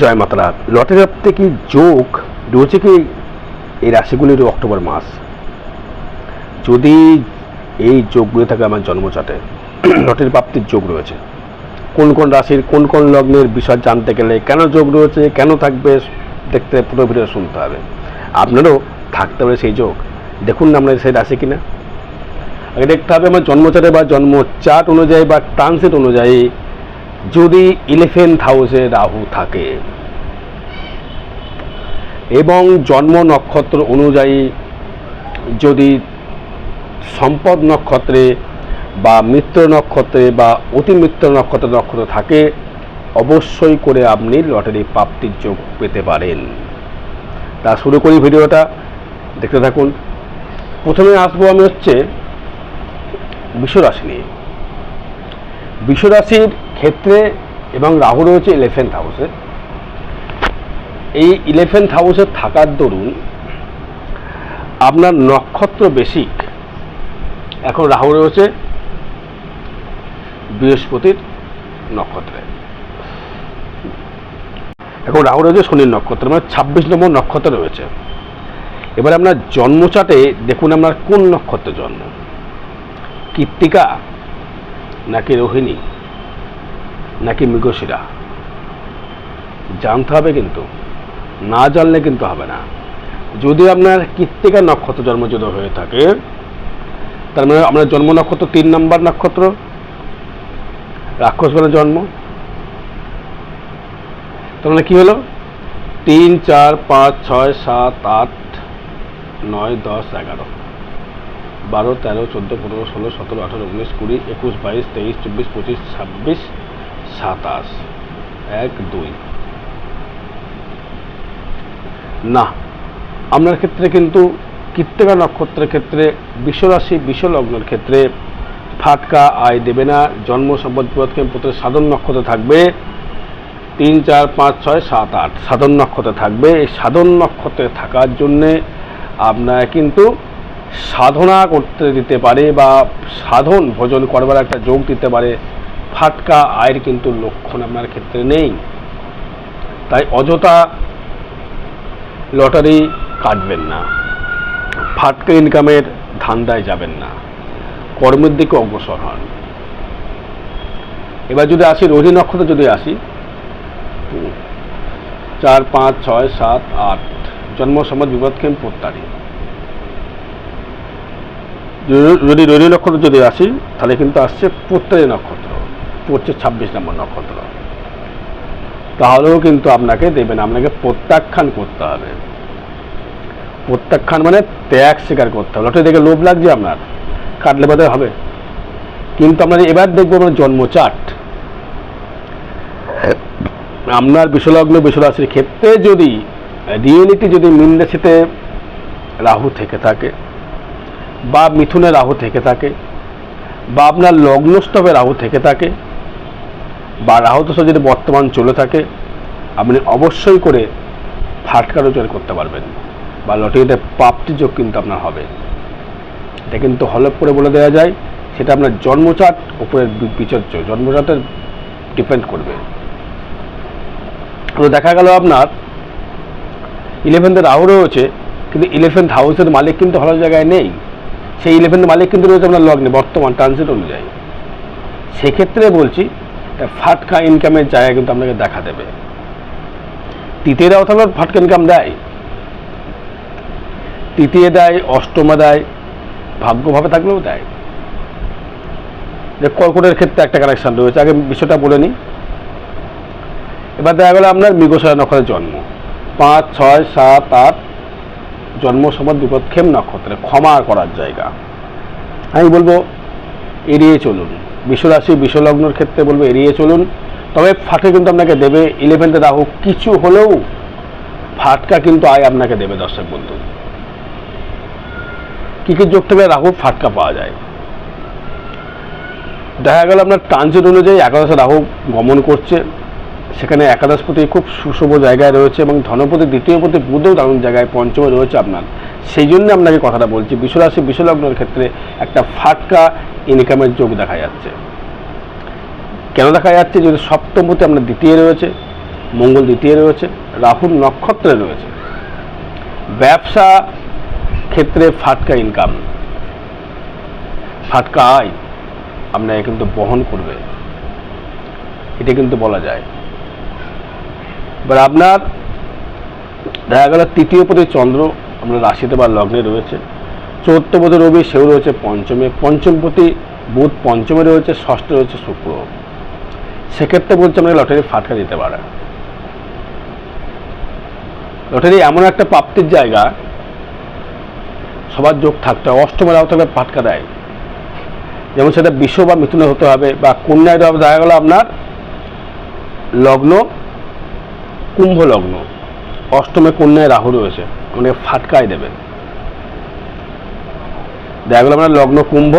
জয় মাতারা লটারি প্রাপ্তিতে কি যোগ? রয়েছে কি এই রাশিগুলির অক্টোবর মাস? যদি এই যোগগুলি থাকে আমার জন্মচাটে লটারি প্রাপ্তির যোগ রয়েছে। কোন কোন রাশির, কোন কোন লগ্নের বিষয় জানতে গেলে কেন যোগ রয়েছে, কেন থাকবে, দেখতে পুরো ভিডিও শুনতে হবে। আপনারও থাকতে হবে সেই যোগ। দেখুন না আপনার সেই রাশি কিনা। আগে দেখতে হবে আমার জন্মচাটে বা জন্ম অনুযায়ী বা ট্রানসিট অনুযায়ী যদি ইলেভেন্থ হাউসে রাহু থাকে। এবং জন্ম নক্ষত্র অনুযায়ী যদি সম্পদ নক্ষত্রে বা মিত্র নক্ষত্রে বা অতি মিত্র নক্ষত্র নক্ষত্র থাকে, অবশ্যই করে আপনি লটারি প্রাপ্তির যোগ পেতে পারেন। তা শুরু করি ভিডিওটা, দেখতে থাকুন। প্রথমে আসব আমি হচ্ছে বিশ্বরাশি নিয়ে। বিশ্বরাশির ক্ষেত্রে এবং রাহু রয়েছে ইলেভেন্থ হাউসে এই ইলেভেন্থ হাউসে থাকার দরুন আপনার নক্ষত্র বেসিক এখন রাহু রয়েছে বৃহস্পতির নক্ষত্রে। এখন রাহু রয়েছে শনির নক্ষত্র মানে ছাব্বিশ নম্বর নক্ষত্র রয়েছে। এবার আপনার জন্মচাটে দেখুন আপনার কোন নক্ষত্রে জন্ম। কৃত্তিকা নাকি রোহিণী? নাকি মৃগশিরা? জানতে হবে কিন্তু। না জানলে কিন্তু হবে না। যদি আপনার কৃত্তিকা নক্ষত্র জন্ম যদি হয়ে থাকে, তার মানে আপনার জন্ম নক্ষত্র তিন নম্বর নক্ষত্র, রাক্ষস বলে জন্ম। তার মানে কি হলো? তিন, চার, পাঁচ, ছয়, সাত, আট, নয়, দশ, এগারো। বারো, তেরো, চোদ্দ, পনেরো, ষোলো, সতেরো, আঠারো, উনিশ, কুড়ি, একুশ, বাইশ, তেইশ, চব্বিশ, পঁচিশ, ছাব্বিশ সাতাশ। এক, দুই। না আপনার ক্ষেত্রে কিন্তু কৃত্তিকা নক্ষত্রের ক্ষেত্রে বিশ্বরাশি, বিশ্বলগ্নের ক্ষেত্রে ফাটকা আয় দেবে না। জন্ম সম্পদ বিপদকে পুত্রের সাধন নক্ষত্র থাকবে তিন, চার, পাঁচ, ছয়, সাত, আট। সাধন নক্ষত্রে থাকবে। এই সাধন নক্ষত্রে থাকার জন্যে আপনার কিন্তু সাধনা করতে দিতে পারে বা সাধন ভোজন করবার একটা যোগ দিতে পারে। ফাটকা আয়ের কিন্তু লক্ষণ আপনার ক্ষেত্রে নেই। তাই অযথা লটারি কাটবেন না। ফাটকা ইনকামের ধান্দায় যাবেন না। কর্মের দিকে অগ্রসর হন। এবার যদি আসি, রোহিণী নক্ষত্র যদি আসি, চার, পাঁচ, ছয়, সাত, আট, জন্ম সমাজ বিপদক্ষেম প্রত্যারী যদি- রোহিণী নক্ষত্র যদি আসি, তাহলে কিন্তু আসছে প্রত্যয় নক্ষত্র। পড়ছে ছাব্বিশ নম্বর নক্ষত্র। তাহলেও কিন্তু আপনাকে দেবেন, আপনাকে প্রত্যাখ্যান করতে হবে। প্রত্যাখ্যান মানে ত্যাগ স্বীকার করতে হবে। লটারি দেখে লোভ লাগছে আপনার, কাটলে বোধ হবে। কিন্তু আপনার এবার দেখব আপনার জন্ম চার্ট। আপনার বিশ্বলগ্ন বিশ্বরাশির ক্ষেত্রে যদি, রিয়েলিটি যদি মীন রাশিতে রাহু থেকে থাকে, বা মিথুনে রাহু থেকে থাকে, বা আপনার লগ্নস্তবে রাহু থেকে থাকে বা রাহু দশা যদি বর্তমান চলে থাকে, আপনি অবশ্যই করে ফাটকা রোজগার করতে পারবেন। বা লটারিতে প্রাপ্তি যোগ কিন্তু আপনার হবে। এটা কিন্তু হলপ করে বলে দেওয়া যায়, সেটা আপনার জন্মচাট উপরে বি- বিচর্য জন্মচাটের ডিপেন্ড করবে। তো দেখা গেল আপনার ইলেভেন্থের রাহু রয়েছে, কিন্তু ইলেভেন্থ হাউসের মালিক কিন্তু ভালো জায়গায় নেই। সেই ইলেভেন্থ মালিক কিন্তু রয়েছে আপনার লগ্নে, বর্তমান ট্রানজিট অনুযায়ী। সেক্ষেত্রে বলছি ফাটকা ইনকামের জায়গা কিন্তু আপনাকে দেখা দেবে। তৃতীয়রাও তাহলে ফাটকা ইনকাম দেয়। তৃতীয় দেয়, অষ্টমে দেয়, ভাগ্যভাবে থাকলেও দেয়। যে কর্কটের ক্ষেত্রে একটা কানেকশন রয়েছে, আগে বিষয়টা বলে নিই। এবার দেখা গেলো আপনার মৃগশয় নক্ষত্রের জন্ম। পাঁচ, ছয়, সাত, আট, জন্ম সময় বিপদক্ষেম নক্ষত্রে, ক্ষমা করার জায়গা। আমি বলব, এড়িয়ে চলুন। বিশ্বরাশি, বিশ্বলগ্নর ক্ষেত্রে বলব এড়িয়ে চলুন। তবে ফাটে কিন্তু আপনাকে দেবে ইলেভেন্থে রাহু। কিছু হলেও ফাটকা কিন্তু আয় আপনাকে দেবে দর্শক বন্ধু। কী কী যোগ থেকে রাহু ফাটকা পাওয়া যায়? দেখা গেল আপনার ট্রানজিট অনুযায়ী একাদশে রাহু গমন করছে। সেখানে একাদশপতি খুব সুশুভ জায়গায় রয়েছে এবং ধনপতি, দ্বিতীয় পতি বুধও দারুণ জায়গায় পঞ্চমে রয়েছে আপনার। সেই জন্য আপনাকে কথাটা বলছি, বিশ্বরাশি বিশ্বলগ্নের ক্ষেত্রে একটা ফাটকা ইনকামের যোগ দেখা যাচ্ছে। কেন দেখা যাচ্ছে? যদি সপ্তমতে আপনার দ্বিতীয় রয়েছে, মঙ্গল দ্বিতীয় রয়েছে রাহুল নক্ষত্রে রয়েছে। ব্যবসা ক্ষেত্রে ফাটকা ইনকাম ফাটকা আয় আপনাকে কিন্তু বহন করবে। এটা কিন্তু বলা যায়। এবার আপনার, দেখা গেল তৃতীয় পদে চন্দ্র আপনার রাশিতে বা লগ্নে রয়েছে। চতুর্থ পদে রবি, সেও রয়েছে পঞ্চমে। পঞ্চমপতি বুধ পঞ্চমে রয়েছে, ষষ্ঠে রয়েছে শুক্র। সেক্ষেত্রে বলছে আপনাকে লটারি ফাটকা দিতে পারে। লটারি এমন একটা প্রাপ্তির জায়গা, সবার যোগ থাকতে হয়, অষ্টমে রাও থাকলে ফাটকা দেয়। যেমন সেটা বিশ্ব বা মিথুনে হতে হবে বা কন্যায় দেখা গেল আপনার লগ্ন, কুম্ভ লগ্ন। অষ্টমে কন্যায় রাহু রয়েছে। অনেক ফাটকায় দেবে দেখা গেল আপনার লগ্ন কুম্ভ,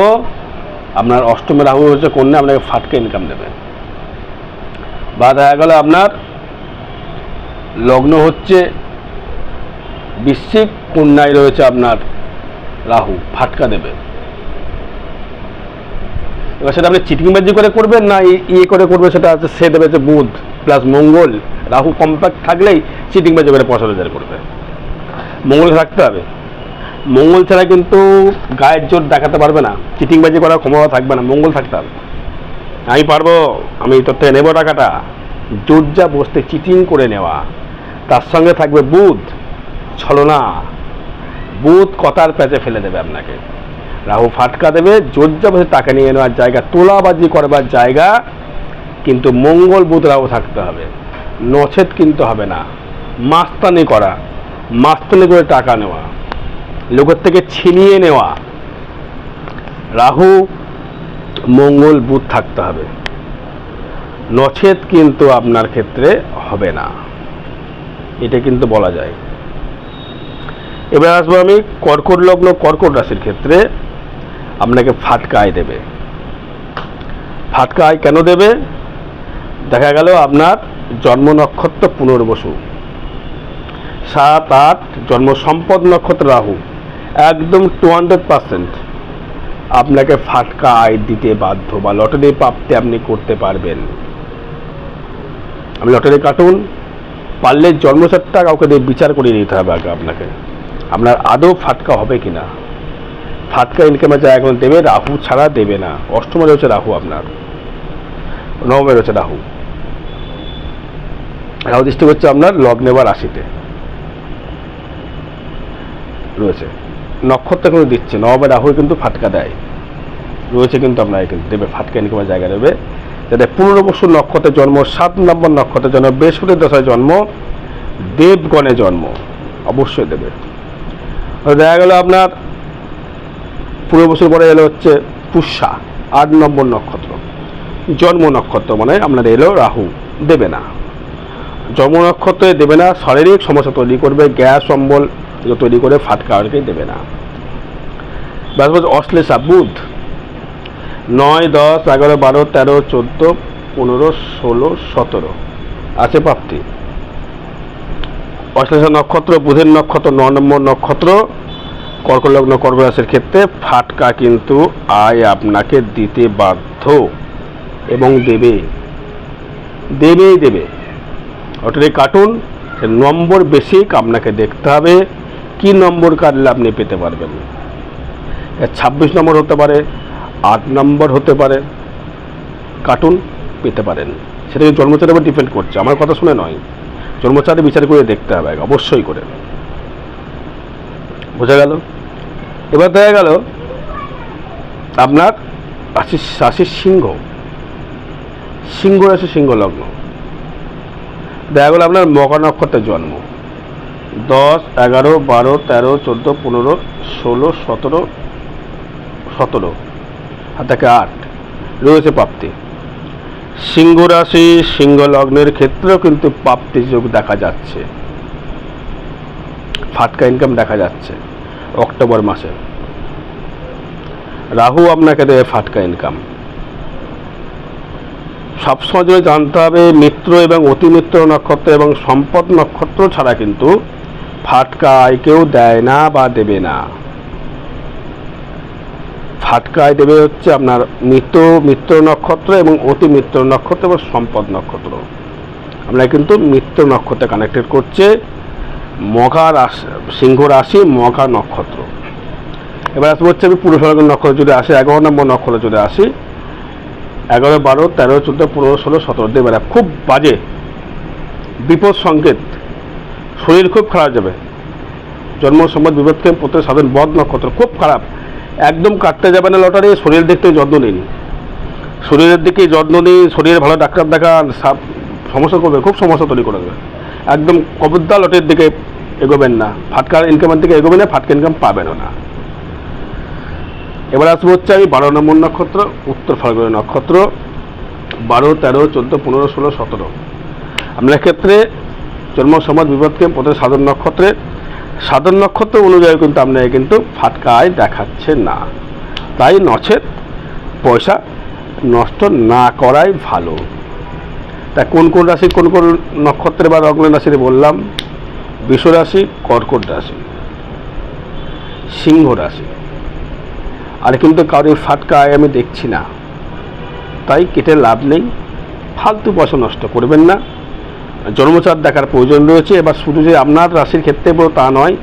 আপনার অষ্টমে রাহু রয়েছে কন্যা, আপনাকে ফাটকা ইনকাম দেবে। বা দেখা গেল আপনার লগ্ন হচ্ছে বিশ্বিক কন্যায় রয়েছে আপনার রাহু, ফাটকা দেবে। এবার সেটা আপনি চিটিংবাজি করে করবেন না ইয়ে করে করবে সেটা হচ্ছে সে দেবে যে বুধ প্লাস মঙ্গল, রাহু কম্প্যাক্ট থাকলেই চিটিংবাজি করে পয়সা রোজগার করবে। মঙ্গল থাকতে হবে। মঙ্গল ছাড়া কিন্তু গায়ের জোর দেখাতে পারবে না। চিটিংবাজি করার ক্ষমতা থাকবে না, মঙ্গল থাকতে হবে। আমি পারব, আমি তোর থেকে নেব টাকাটা। জোর যা বসতে চিটিং করে নেওয়া। তার সঙ্গে থাকবে বুধ, ছলনা। বুধ কথার প্যাচে ফেলে দেবে আপনাকে। রাহু ফাটকা দেবে জোরজা বসে টাকা নিয়ে নেওয়ার জায়গা, তোলাবাজি করবার জায়গা, কিন্তু মঙ্গল বুধ রাহু থাকতে হবে। নছেদ কিন্তু হবে না। মাস্তানি করা। মাস্তানি করে টাকা নেওয়া, লোকের থেকে ছিনিয়ে নেওয়া। রাহু, মঙ্গল, বুধ থাকতে হবে। নছেদ কিন্তু আপনার ক্ষেত্রে হবে না। এটা কিন্তু বলা যায়। এবার আসব আমি কর্কট লগ্ন, কর্কট রাশির ক্ষেত্রে। আপনাকে ফাটকা আয় দেবে। ফাটকা আয় কেন দেবে? দেখা গেল আপনার জন্ম নক্ষত্র পুনর্বসু। সাত আট জন্ম সম্পদ নক্ষত্র রাহু। একদম টু হান্ড্রেড পার্সেন্ট আপনাকে ফাটকা আয় দিতে বাধ্য বা লটারি প্রাপ্তি আপনি করতে পারবেন। আমি লটারি কাটুন, পারলে জন্মসারটা কাউকে দিয়ে বিচার করে নিতে হবে আগে আপনাকে। আপনার আদৌ ফাটকা হবে কিনা? ফাটকা ইনকামের জায়গা এখন দেবে, রাহু ছাড়া দেবে না। অষ্টমে রয়েছে রাহু আপনার। নবমে রয়েছে রাহু। রাহু দৃষ্টি হচ্ছে আপনার লগ্নে বা রাশিতে। রয়েছে। নক্ষত্র কিন্তু দিচ্ছে নবমে রাহু কিন্তু ফাটকা দেয়। রয়েছে কিন্তু আপনার কিন্তু, দেবে ফাটকা ইনকামের জায়গা দেবে। যাতে পনেরো বছর নক্ষত্রের জন্ম, সাত নম্বর নক্ষত্রের জন্ম বৃহস্পতির দশায় জন্ম, দেবগণে জন্ম, অবশ্যই দেবে। দেখা গেল আপনার পনেরো বছর পরে এলো হচ্ছে পুষ্যা, আট নম্বর নক্ষত্র। জন্ম নক্ষত্র মানে আপনার এলো রাহু, দেবে না। জন্ম নক্ষত্রে দেবে না, শারীরিক সমস্যা তৈরি করবে, গ্যাস, অম্বল তৈরি করে ফাটকা আর কি দেবে না। ব্যাস অশ্লেষা বুধ নয়, দশ, এগারো, বারো, তেরো, চোদ্দ, পনেরো, ষোলো, সতেরো। আছে প্রাপ্তি। অশ্লেষা নক্ষত্র, বুধের নক্ষত্র, ন নম্বর নক্ষত্র, কর্কলগ্ন কর্করাশির ক্ষেত্রে ফাটকা কিন্তু আয় আপনাকে দিতে বাধ্য এবং দেবে। দেবেই দেবে। ওটারে কাটুন সে নম্বর বেসিক আপনাকে দেখতে হবে। কি নম্বর কাটলে আপনি পেতে পারবেন? ছাব্বিশ নম্বর হতে পারে, আট নম্বর হতে পারে, কার্টুন পেতে পারেন। সেটা কিন্তু জন্মচারের উপর ডিপেন্ড করছে। আমার কথা শুনে নয়। জন্মচারে বিচার করে দেখতে হবে অবশ্যই করে। বোঝা গেল? এবার দেখা গেল, আপনার রাশি রাশির সিংহ। সিংহ রাশি সিংহ লগ্ন দেখা গেল আপনার মকর নক্ষত্রের জন্ম। দশ, এগারো, বারো, তেরো, চোদ্দ, পনেরো, ষোলো, সতেরো সতেরো। আর থেকে আট। রয়েছে প্রাপ্তি। সিংহ রাশি, সিংহ লগ্নের ক্ষেত্রেও কিন্তু প্রাপ্তি যোগ দেখা যাচ্ছে। ফাটকা ইনকাম দেখা যাচ্ছে অক্টোবর মাসে। রাহু আপনাকে দেবে ফাটকা ইনকাম সবসময় যদি জানতে হবে, মিত্র এবং অতিমিত্র নক্ষত্র এবং সম্পদ নক্ষত্র ছাড়া কিন্তু ফাটকা আয় কেউ দেয় না বা দেবে না। ফাটকায় দেবে হচ্ছে আপনার মৃত মিত্র নক্ষত্র এবং অতি মিত্র নক্ষত্র এবং সম্পদ নক্ষত্র। আমরা কিন্তু মিত্র নক্ষত্রে কানেক্টেড করছে মঘা রাশি, সিংহ রাশি, মঘা নক্ষত্র। এবার আসব হচ্ছে আমি পুরো নক্ষত্র যদি আসি, এগারো নম্বর নক্ষত্র যদি আসি, এগারো, বারো, তেরো, চোদ্দ, পনেরো, ষোলো, সতেরো দেবে খুব বাজে বিপদ সংকেত শরীর খুব খারাপ যাবে। জন্ম সম্মত বিপদকে প্রত্যেক সাধারণ বদ নক্ষত্র খুব খারাপ। একদম কাটতে যাবে না লটারি, শরীরের দিক থেকে যত্ন নিন। শরীরের দিকে যত্ন নিন, শরীরে ভালো ডাক্তার দেখান সমস্যা করবে খুব সমস্যা তৈরি করে দেবে। একদম কবদ্দা লটের দিকে এগোবেন না। ফাটকার ইনকামের দিকে এগোবেন না, ফাটকা ইনকাম পাবেনও না। এবার আসব হচ্ছে আমি বারো নম্বর নক্ষত্র, উত্তর ফাল্গুনি নক্ষত্র, বারো, তেরো, চোদ্দ, পনেরো, ষোলো, সতেরো। আমরা ক্ষেত্রে জন্ম, সমাজ বিপদকে প্রথমে সাধন নক্ষত্রে। সাধন নক্ষত্র অনুযায়ী কিন্তু আপনাকে কিন্তু ফাটকায় দেখাচ্ছে না। তাই নচেত পয়সা নষ্ট না করাই ভালো। তা কোন কোন রাশি, কোন কোন নক্ষত্রে বা লগ্ন রাশিতে বললাম? বৃষ রাশি, কর্কট রাশি, সিংহ রাশি। আর কিন্তু কারোর ফাটকায় আমি দেখছি না। তাই কেটে লাভ নেই। ফালতু পয়সা নষ্ট করবেন না। জন্মচার দেখার প্রয়োজন রয়েছে। এবার শুধু যে আপনার রাশির ক্ষেত্রে বড় তা নয়,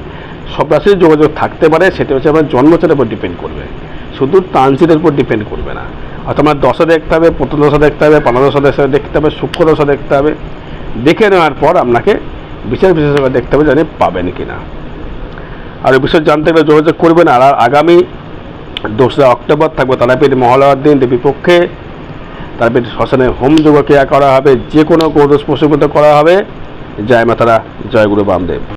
সব রাশির যোগাযোগ থাকতে পারে, সেটা হচ্ছে আপনার জন্মচারের উপর ডিপেন্ড করবে। শুধু ট্রানজিটের উপর ডিপেন্ড করবে না। অর্থাৎ আমার দশা দেখতে হবে, প্রথম দশা দেখতে হবে পানা দশা দেখতে হবে সূক্ষ্ম দশা দেখতে হবে। দেখে নেওয়ার পর আপনাকে বিশেষ বিশেষভাবে দেখতে হবে জানি পাবেন কি না আর এই বিষয়ে জানতে গেলে যোগাযোগ করবেন। আর আগামী দোসরা অক্টোবর থাকবে তারাপীঠ মহালয়ার দিন। দেবী পক্ষে তারপরে শ্মশানে হোম যোগ ক্রিয়া করা হবে, যে কোনো গৌরস্পর্শিত করা হবে। জয় মাতারা, জয় গুরু বামদেব।